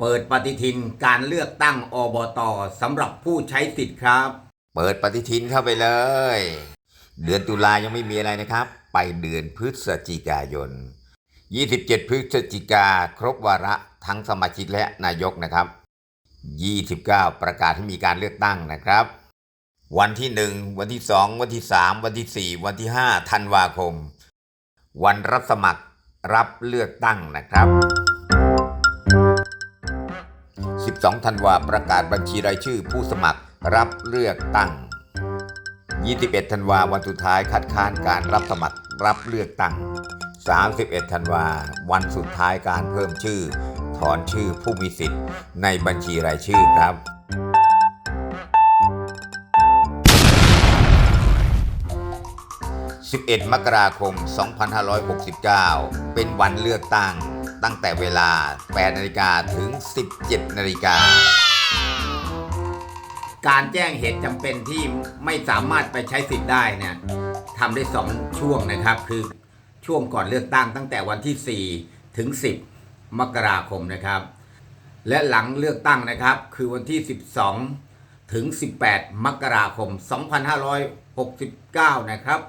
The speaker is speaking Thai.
เปิดปฏิทินการเลือกตั้งอบตสำหรับผู้ใช้สิทธิ์ครับ เปิดปฏิทินเข้าไปเลย เดือนตุลายังไม่มีอะไรนะครับ ไปเดือนพฤศจิกายน 27 พฤศจิกาครบวาระทั้งสมาชิกและนายกนะครับ 29 ประกาศให้มีการเลือกตั้งนะครับ วันที่ 1 วันที่ 2 วันที่ 3 วันที่ 4 วันที่ 5 ธันวาคม วันรับสมัครรับเลือกตั้งนะครับ 12ธันวาประกาศบัญชีรายชื่อผู้สมัครรับเลือกตั้ง 21 ธันวาวันสุดท้ายคัดค้านการรับสมัครรับเลือกตั้ง 31 ธันวาวันสุดท้ายการเพิ่มชื่อ ถอนชื่อผู้มีสิทธิ์ในบัญชีรายชื่อครับ11 มกราคม 2569 เป็นวันเลือกตั้ง ตั้งแต่เวลา 8 นาฬิกาถึง 17 นาฬิกา การแจ้งเหตุจำเป็นที่ไม่สามารถไปใช้สิทธิ์ได้เนี่ยทำได้สองช่วงนะครับ คือช่วงก่อนเลือกตั้งตั้งแต่วันที่ 4 ถึง 10 มกราคมนะครับ และหลังเลือกตั้งนะครับ คือวันที่ 12 ถึง 18 มกราคม 2569 นะครับ